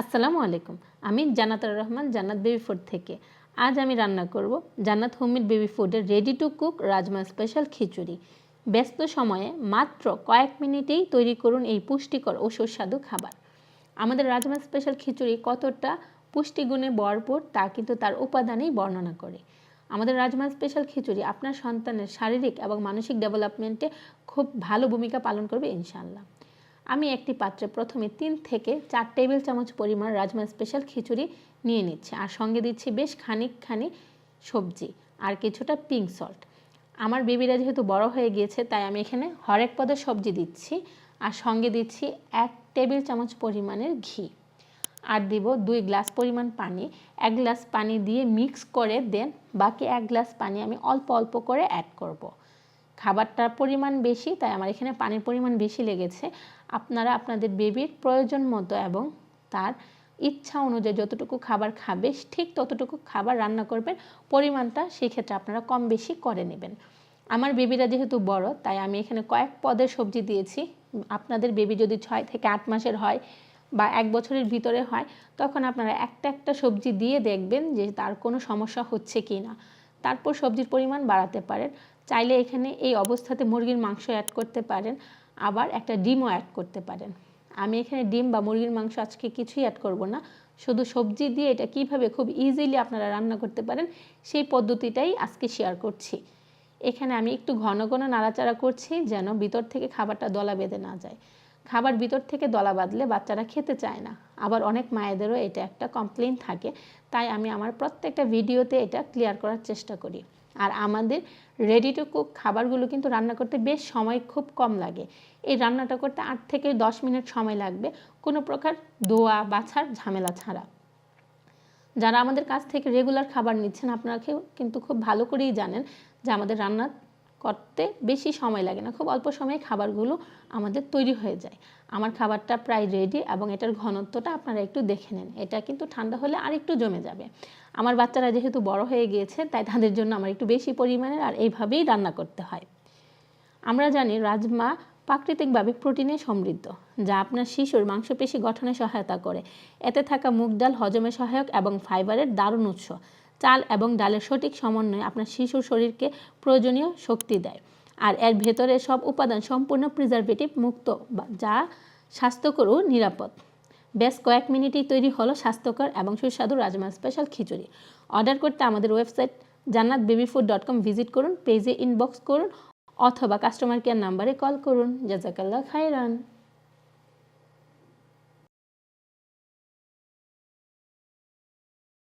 আসসালামু আলাইকুম। আমি জান্নাতুর রহমান, জান্নাত বেবি ফুড থেকে। আজ আমি রান্না করব জান্নাত হোমমেড বেবি ফুডের ready to cook rajma special khichuri. ব্যস্ত সময়ে মাত্র কয়েক মিনিটেই তৈরি করুন এই পুষ্টিকর ও সুস্বাদু খাবার। আমাদের রাজমা স্পেশাল খিচুড়ি কতটা পুষ্টিগুণে ভরপুর তা কিন্তু তার উপাদানেই বর্ণনা করে। আমাদের রাজমা স্পেশাল খিচুড়ি আপনার সন্তানের শারীরিক এবং মানসিক ডেভেলপমেন্টে খুব ভালো ভূমিকা পালন করবে ইনশাআল্লাহ। আমি একটি পাত্রে প্রথমে তিন থেকে চার টেবিল চামচ পরিমাণ রাজমা স্পেশাল খিচুড়ি নিয়ে নিচ্ছি। আর সঙ্গে দিচ্ছি বেশ খানিকখানি সবজি আর কিছুটা পিঙ্ক সল্ট আমার বেবিরা যেহেতু বড় হয়ে গিয়েছে, তাই আমি এখানে হরেক পদের সবজি দিচ্ছি। আর সঙ্গে দিচ্ছি এক টেবিল চামচ পরিমাণের ঘি। আর দিব দুই গ্লাস পরিমাণ পানি। এক গ্লাস পানি দিয়ে মিক্স করে দেন। বাকি এক গ্লাস পানি আমি অল্প অল্প করে অ্যাড করব। খাবারটার পরিমাণ বেশি, তাই আমার এখানে পানির পরিমাণ বেশি লেগেছে। আপনারা আপনাদের বেবির প্রয়োজন মতো এবং তার ইচ্ছা অনুযায়ী যতটুকু খাবার খাবে, ঠিক ততটুকু খাবার রান্না করবেন, পরিমাণটা সেই ক্ষেত্রে আপনারা কম বেশি করে নেবেন। আমার বেবিরা যেহেতু বড়, তাই আমি এখানে কয়েক পদের সবজি দিয়েছি। আপনাদের বেবি যদি ছয় থেকে আট মাসের হয় বা এক বছরের ভিতরে হয়, তখন আপনারা একটা একটা সবজি দিয়ে দেখবেন যে তার কোনো সমস্যা হচ্ছে কি না তারপর সবজির পরিমাণ বাড়াতে পারেন। চাইলে এখানে এই অবস্থাতে মুরগির মাংস অ্যাড করতে পারেন, আবার একটা ডিমও অ্যাড করতে পারেন। আমি এখানে ডিম বা মুরগির মাংস আজকে কিছুই অ্যাড করব না, শুধু সবজি দিয়ে এটা কীভাবে খুব ইজিলি আপনারা রান্না করতে পারেন, সেই পদ্ধতিটাই আজকে শেয়ার করছি। এখানে আমি একটু ঘন ঘন নাড়াচাড়া করছি যেন ভিতর থেকে খাবারটা দলা বেঁধে না যায়। খাবার ভিতর থেকে দলা বাঁধলে বাচ্চারা খেতে চায় না, আবার অনেক মায়েদেরও এটা একটা কমপ্লেন থাকে, তাই আমি আমার প্রত্যেকটা ভিডিওতে এটা ক্লিয়ার করার চেষ্টা করি। আর আমাদের রেডি টু কুক খাবারগুলো কিন্তু রান্না করতে বেশ সময় খুব কম লাগে। এই রান্নাটা করতে আট থেকে দশ মিনিট সময় লাগবে, কোনো প্রকার দোয়া বাছার ঝামেলা ছাড়া। যারা আমাদের কাছ থেকে রেগুলার খাবার নিচ্ছেন আপনারা কিন্তু খুব ভালো করেই জানেন যে আমাদের রান্না করতে বেশি সময় লাগে না। খুব অল্প সময়ে খাবারগুলো আমাদের তৈরি হয়ে যায়। আমার খাবারটা প্রায় রেডি এবং এটার ঘনত্বটা আপনারা একটু দেখে নেন। এটা কিন্তু ঠান্ডা হলে আর একটু জমে যাবে। আমার বাচ্চারা যেহেতু বড় হয়ে গিয়েছে, তাই তাদের জন্য আমার একটু বেশি পরিমাণের আর এইভাবেই রান্না করতে হয়। আমরা জানি রাজমা প্রাকৃতিকভাবে প্রোটিনে সমৃদ্ধ, যা আপনার শিশুর মাংসপেশি গঠনে সহায়তা করে। এতে থাকা মুগ ডাল হজমে সহায়ক এবং ফাইবারের দারুণ উৎস। চাল এবং ডালের সঠিক সমন্বয়ে আপনার শিশুর শরীরকে প্রয়োজনীয় শক্তি দেয়। আর এর ভেতরে সব উপাদান সম্পূর্ণ প্রিজারভেটিভ মুক্ত যা স্বাস্থ্যকর ও নিরাপদ। বেশ কয়েক মিনিটেই তৈরি হলো স্বাস্থ্যকর এবং সুস্বাদু রাজমা স্পেশাল খিচুড়ি। অর্ডার করতে আমাদের website Jannat baby food dot com visit করুন পেজে ইনবক্স করুন অথবা কাস্টমার কেয়ার নাম্বারে কল করুন। জাজাকাল্লাহ খাইরান